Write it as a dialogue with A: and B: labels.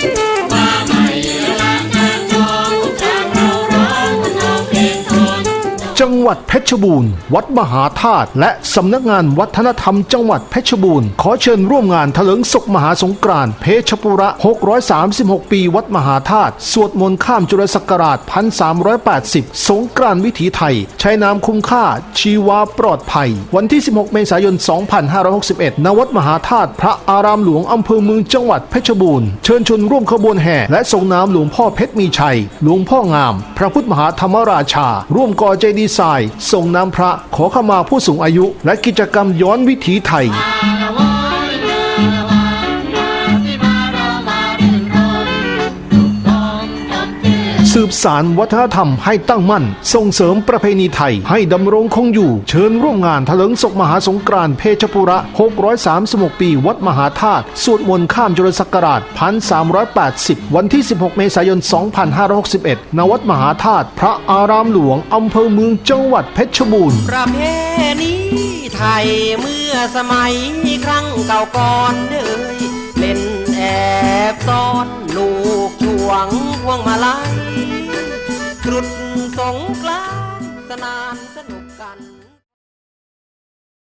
A: Thank you. จังหวัดเพชรบูรณ์ วัดมหาธาตุและสำนักงานวัฒนธรรมจังหวัดเพชรบูรณ์ ขอเชิญร่วมงานเถลิงศกมหาสงกรานต์เพชรปุระ 636 ปี วัดมหาธาตุสวดมนต์ข้ามจุลศักราช 1380 สงกรานต์วิถีไทย ใช้น้ำคุ้มค่า ชีวาปลอดภัย วันที่ 16 เมษายน 2561 ณ วัดมหาธาตุพระอารามหลวงอำเภอเมืองจังหวัดเพชรบูรณ์ เชิญชวนร่วมขบวนแห่และส่งน้ำหลวงพ่อเพชรมีชัย หลวงพ่องาม พระพุทธมหาธรรมราชา ร่วมก่อเจดีทราย ส่งน้ำพระขอขมาผู้สูงอายุ และกิจกรรมย้อนวิถีไทย สืบสารวัฒนธรรมให้ตั้งมั่น ส่งเสริมประเพณีไทย ให้ดำรงคงอยู่ เชิญร่วมงานถลิงศกมหาสงกรานต์เพชรปุระ 636 ปี วัดมหาธาตุสวดมนต์ข้ามจุลศักราช 1380 วันที่ 16 เมษายน 2561 ณ วัดมหาธาตุพระอารามหลวง อำเภอเมืองจังหวัดเพชรบูรณ์
B: ประเพณีไทยเมื่อสมัยครั้งเก่าก่อนเอ่ยเล่นแอบซ่อนลูกช่วงพวงมาลัย ครุฑสงกรานสนานสนุกกัน